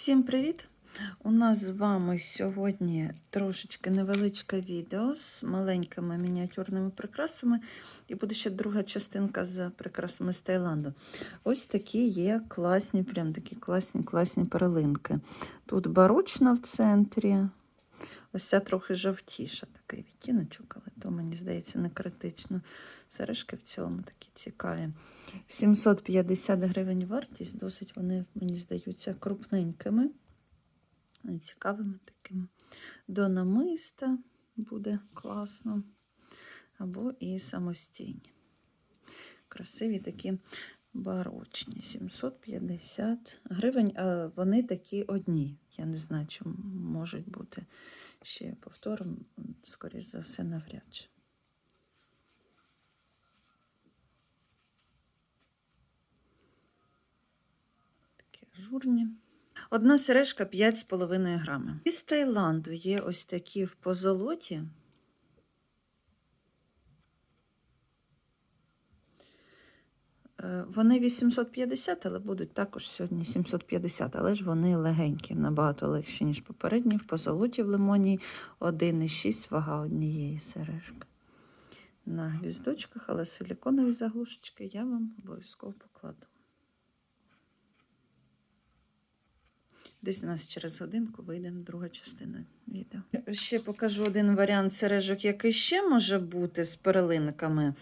Всім привіт! У нас з вами сьогодні трошечки невеличке відео з маленькими мініатюрними прикрасами. І буде ще друга частинка з прикрасами з Таїланду. Ось такі є класні, прям такі класні, класні перлинки. Тут барочна в центрі. Ось ця трохи жовтіша, такий відтіночок, але то, мені здається, не критично. Сережки в цілому такі цікаві. 750 гривень вартість, досить вони, мені здаються, крупненькими. Цікавими такими. До намиста буде класно. Або і самостійні. Красиві такі барочні. 750 гривень, а вони такі одні. Я не знаю, чи можуть бути ще повтором, скоріш за все, навряд чи. Такі ажурні. Одна сережка 5,5 грами. Із Таїланду є ось такі в позолоті. Вони 850, але будуть також сьогодні 750, але ж вони легенькі, набагато легші, ніж попередні. В позолоті в лимоні 1,6 вага однієї сережки. На гвіздочках, але силіконові заглушечки я вам обов'язково покладу. Десь у нас через годинку вийде друга частина відео. Ще покажу один варіант сережок, який ще може бути з перлинками.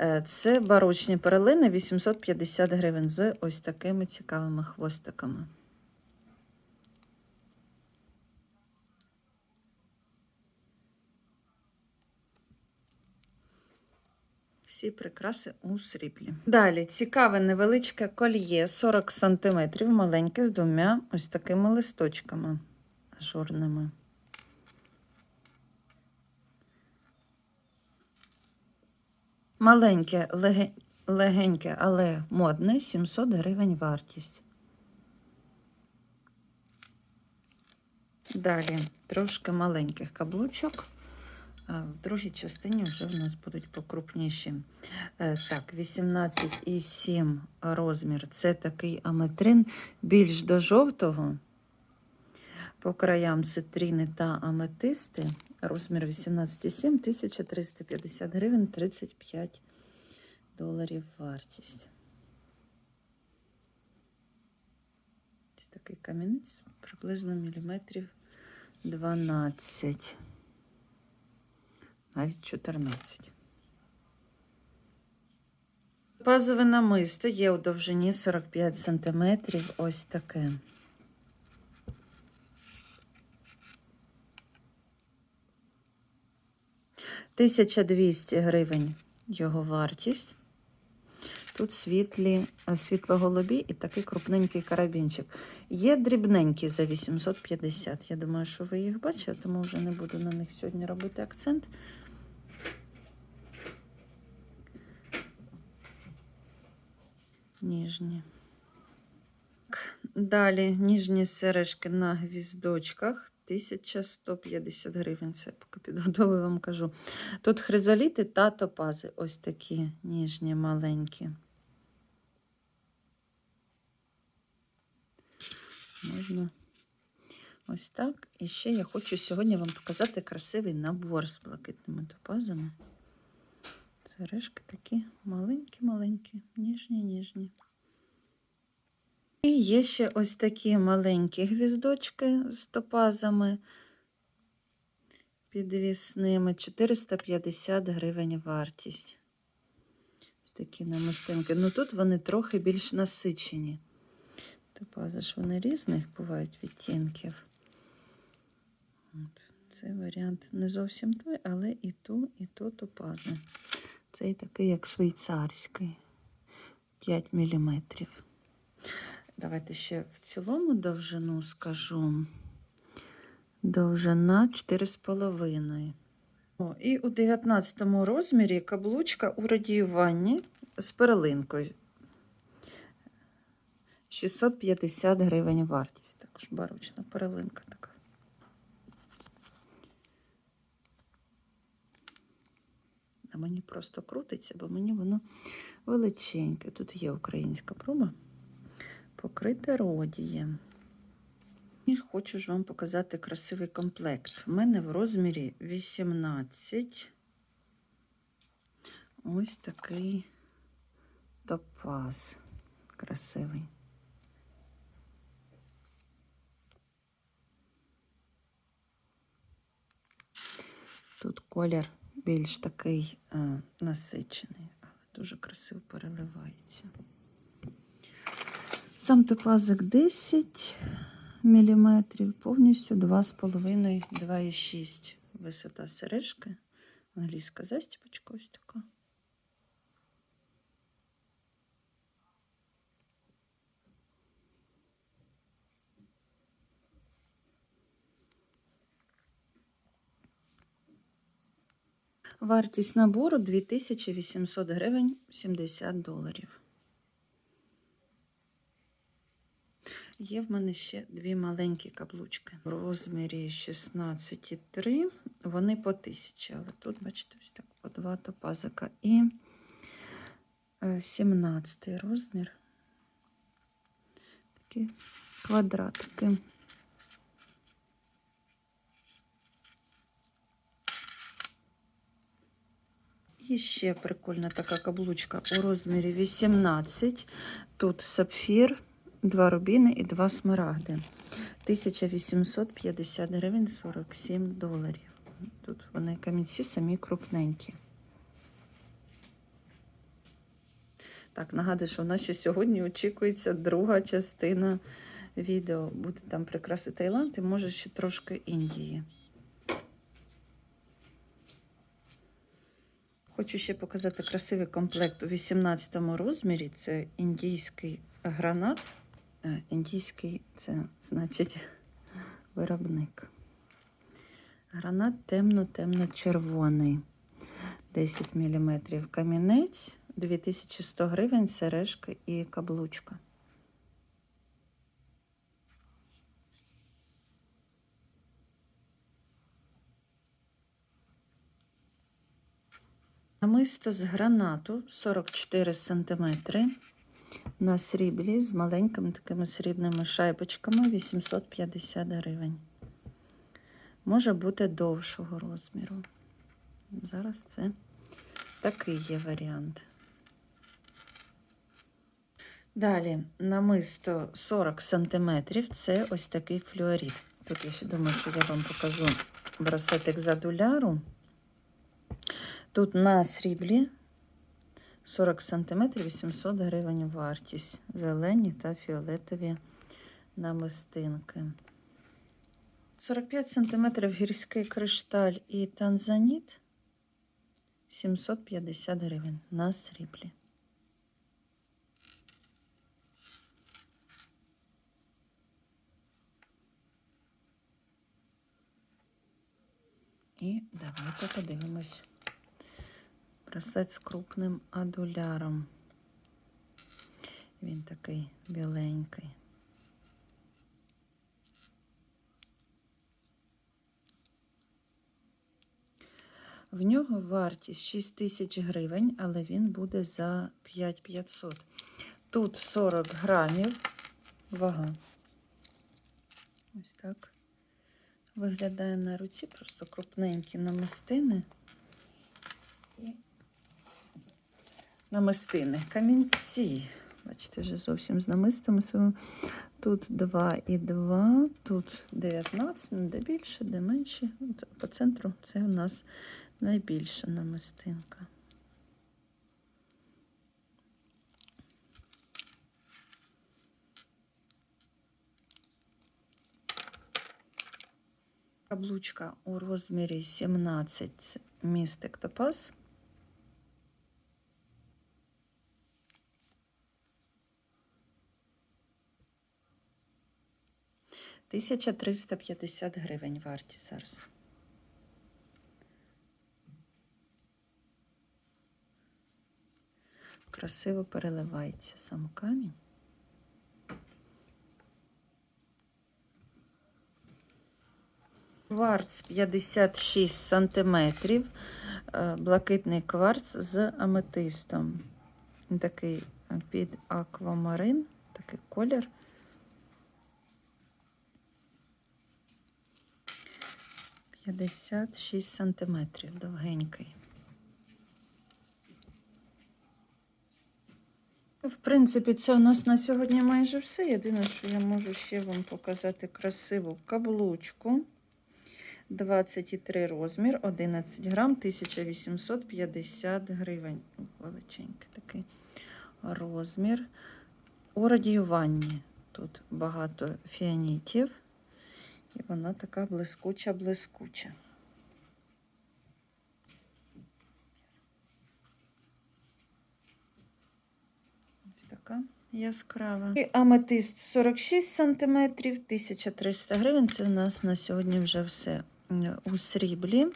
Е, Це барочні перлини 850 гривень з ось такими цікавими хвостиками. Всі прикраси у сріблі. Далі цікаве невеличке кольє 40 см, маленьке з двома ось такими листочками ажурними. Маленьке, леге- легеньке, але модне 700 гривень вартість. Далі трошки маленьких каблучок. В другій частині вже в нас будуть покрупніші. Е, Так, 18,7 розмір. Це такий аметрин, більш до жовтого. По краям цитрини та аметисти. Розмір 18,7, 1350 гривень, 35 доларів вартість. Ось такий камінець, приблизно міліметрів 12 навіть 14. Пазове намисто є у довжині 45 см. Ось таке. Тисяча двісті гривень його вартість. Тут світлі, е, світло-голубі і такий крупненький карабінчик. Є дрібненькі за 850. Я думаю, що ви їх бачите, тому вже не буду на них сьогодні робити акцент. Ніжні. Далі ніжні сережки на гвіздочках. 1150 гривень. Це поки підготовую вам кажу. Тут хризоліти та топази. Ось такі ніжні, маленькі. Можна ось так. І ще я хочу сьогодні вам показати красивий набор з блакитними топазами. Сережки такі маленькі-маленькі, ніжні-ніжні. І є ще ось такі маленькі гвіздочки з топазами підвісними. 450 гривень вартість. Ось такі намистинки. Ну тут вони трохи більш насичені. Топази ж вони різних бувають відтінків. От. Цей варіант не зовсім той, але і ту, і ту топази. Цей такий, як швейцарський. 5 мм. Давайте ще в цілому довжину скажу. Довжина 4,5. О, і у 19 розмірі каблучка у радіюванні з перелинкою. 650 гривень вартість. Також барочна перелинка така. А мені просто крутиться, бо мені воно величеньке. Тут є українська проба покрите родієм. І хочу ж вам показати красивий комплект. У мене в розмірі 18. Ось такий топаз красивий. Тут колір більш такий а, насичений, але дуже красиво переливається. Сам топазик 10 мм, повністю 2,5-2,6 висота сережки. Англійська застіпочка ось така. Вартість набору 2800 гривень 70 доларів. Є в мене ще дві маленькі каблучки в розмірі 16,3. Вони по 1000. Але тут, бачите, ось так по два топазика. І 17 розмір. Такі квадратики. І ще прикольна така каблучка у розмірі 18. Тут сапфір, два рубіни і два смарагди. 1850 гривень 47 доларів. Тут вони камінці самі крупненькі. Так, нагадую, що в нас ще сьогодні очікується друга частина відео. Буде там прикраси Таїланд і може ще трошки Індії. Хочу ще показати красивий комплект у 18 розмірі. Це індійський гранат. Е, Індійський це значить виробник. Гранат темно-темно-червоний. 10 мм. Камінець 2100 гривень, сережка і каблучка. Намисто з гранату 44 см на сріблі з маленькими такими срібними шайбочками 850 гривень. Може бути довшого розміру. Зараз це такий є варіант. Далі намисто 40 см це ось такий флюорит. Тут я ще думаю, що я вам покажу браслетик за дуляру. Тут на сріблі 40 см 800 гривень вартість. Зелені та фіолетові намистинки. 45 см гірський кришталь і танзаніт 750 гривень на сріблі. І давайте подивимось браслет з крупним адуляром. Він такий біленький. В нього вартість 6 тисяч гривень, але він буде за 5500. Тут 40 грамів вага. Ось так виглядає на руці, просто крупненькі намистини. Намистини. Камінці. Бачите, вже зовсім з намистами. Тут 2 і 2, тут 19, ну, де більше, де менше. По центру це у нас найбільша намистинка. Каблучка у розмірі 17 містик топаз. Тисяча триста п'ятдесят гривень вартість зараз. Красиво переливається сам камінь. Кварц 56 сантиметрів, е, блакитний кварц з аметистом. Такий під аквамарин, такий колір. 56 сантиметрів, довгенький. В принципі, це у нас на сьогодні майже все. Єдине, що я можу ще вам показати красиву каблучку. 23 розмір, 11 грам, 1850 гривень. Величенький такий розмір. У радіюванні тут багато фіанітів. І вона така блискуча-блискуча. Ось така яскрава. І аметист 46 см, 1300 гривень. Це у нас на сьогодні вже все у сріблі.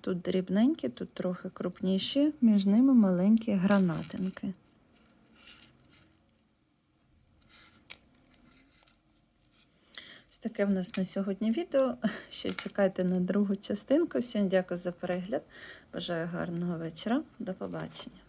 Тут дрібненькі, тут трохи крупніші, між ними маленькі гранатинки. Таке в нас на сьогодні відео. Ще чекайте на другу частинку. Всім дякую за перегляд. Бажаю гарного вечора. До побачення.